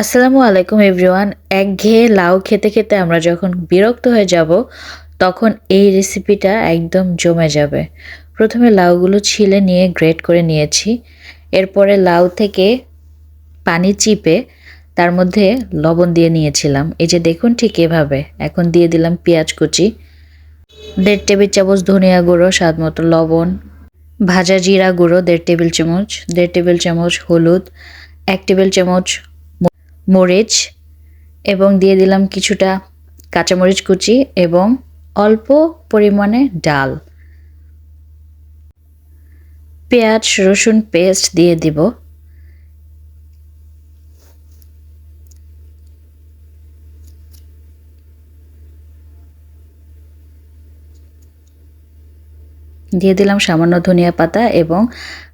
আসসালামু আলাইকুম এভরিওয়ান। একঘেয়ে লাউ খেতে খেতে আমরা যখন বিরক্ত হয়ে যাব, তখন এই রেসিপিটা একদম জমে যাবে। প্রথমে লাউগুলো ছিলে নিয়ে গ্রেট করে নিয়েছি। এরপরে লাউ থেকে পানি চিপে তার মধ্যে লবণ দিয়ে নিয়েছিলাম। এই যে দেখুন ঠিক এভাবে। এখন দিয়ে দিলাম পেঁয়াজ কুচি, দেড় টেবিল চামচ ধনিয়া গুঁড়ো, স্বাদ মতো লবণ, ভাজা জিরা গুঁড়ো, দেড় টেবিল চামচ, দেড় টেবিল চামচ হলুদ, এক টেবিল চামচ মরিচ এবং দিয়ে দিলাম কিছুটা কাঁচামরিচ কুচি এবং অল্প পরিমাণে ডাল। পেঁয়াজ, রসুন পেস্ট দিয়ে দিব। দিয়ে দিলাম সামান্য ধনিয়া পাতা এবং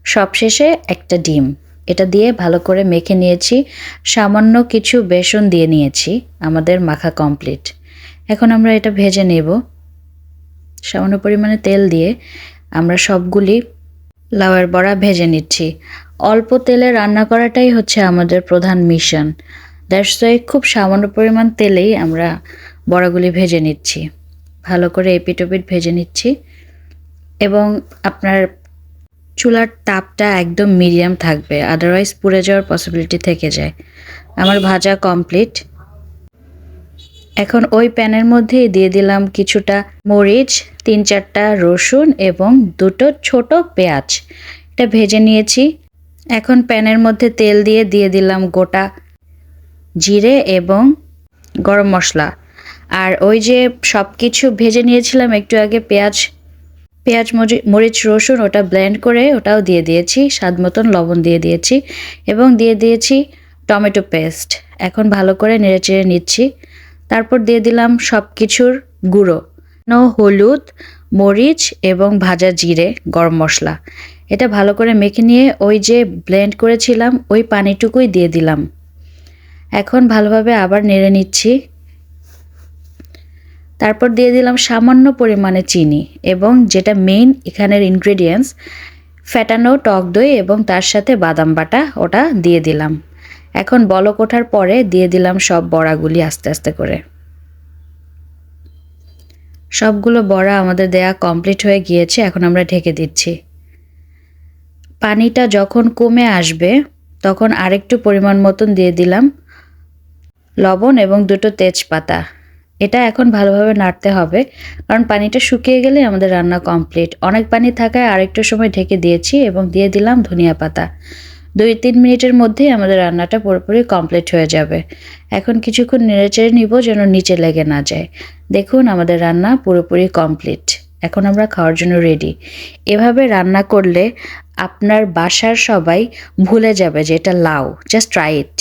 সবশেষে একটা ডিম। এটা দিয়ে ভালো করে মেখে নিয়েছি। সামান্য কিছু বেসন দিয়ে নিয়েছি, আমাদের মাখা কমপ্লিট এখন আমরা এটা ভেজে নেব। সামান্য পরিমাণে তেল দিয়ে আমরা সবগুলি লাউয়ের বড়া ভেজে নিচ্ছি। অল্প তেলে রান্না করাটাই হচ্ছে আমাদের প্রধান মিশন। দ্যাটস ওয়াই খুব সামান্য পরিমাণ তেলেই আমরা বড়াগুলি ভেজে নিচ্ছি। ভালো করে এপিটোপিট ভেজে নিচ্ছি। এবং আপনার চুলার তাপটা একদম মিডিয়াম থাকবে আদারওয়াইজ পুড়ে যাওয়ার পসিবিলিটি থেকে যায়। আমার ভাজা কমপ্লিট এখন ওই প্যানের মধ্যে দিয়ে দিলাম কিছুটা মরিচ, তিন চারটা রসুন এবং দুটো ছোট পেঁয়াজ। এটা ভেজে নিয়েছি। এখন প্যানের মধ্যে তেল দিয়ে দিয়ে দিলাম গোটা জিরে এবং গরম মশলা। আর ওই যে সব কিছু ভেজে নিয়েছিলাম, একটু আগে পেঁয়াজ পেঁয়াজ মরিচ, রসুন ওটা ব্লেন্ড করে ওটাও দিয়ে দিয়েছি, স্বাদ মতন লবণ দিয়ে দিয়েছি এবং দিয়ে দিয়েছি টমেটো পেস্ট। এখন ভালো করে নেড়ে চেড়ে নিচ্ছি। তারপর দিয়ে দিলাম সব কিছুর গুঁড়ো। নো হলুদ, মরিচ এবং ভাজা জিরে, গরম মশলা। এটা ভালো করে মেখে নিয়ে ওই যে ব্লেন্ড করেছিলাম, ওই পানিটুকুই দিয়ে দিলাম। এখন ভালোভাবে আবার নেড়ে নিচ্ছি। তারপর দিয়ে দিলাম সামান্য পরিমাণে চিনি এবং যেটা মেইন এখানের ইনগ্রেডিয়েন্টস ফ্যাটানো টক দই এবং তার সাথে বাদাম বাটা ওটা দিয়ে দিলাম। এখন বলক ওঠার পরে দিয়ে দিলাম সব বড়াগুলি আস্তে আস্তে করে। সবগুলো বড়া আমাদের দেয়া কমপ্লিট হয়ে গিয়েছে, এখন আমরা ঢেকে দিচ্ছি। পানিটা যখন কমে আসবে, তখন আরেকটু পরিমাণ মতন দিয়ে দিলাম লবণ এবং দুটো তেজপাতা। এটা এখন ভালোভাবে নাড়তে হবে। কারণ পানিটা শুকিয়ে গেলে আমাদের রান্না কমপ্লিট অনেক পানি থাকায় আরেকটু সময় ঢেকে দিয়েছি এবং দিয়ে দিলাম ধনিয়া পাতা। দুই তিন মিনিটের মধ্যেই আমাদের রান্নাটা পুরোপুরি কমপ্লিট হয়ে যাবে। এখন কিছুক্ষণ নেড়েচেড়ে নিব যেন নিচে লেগে না যায়। দেখুন, আমাদের রান্না পুরোপুরি কমপ্লিট এখন আমরা খাওয়ার জন্য রেডি এভাবে রান্না করলে আপনার বাসার সবাই ভুলে যাবে যে এটা লাউ। Just try it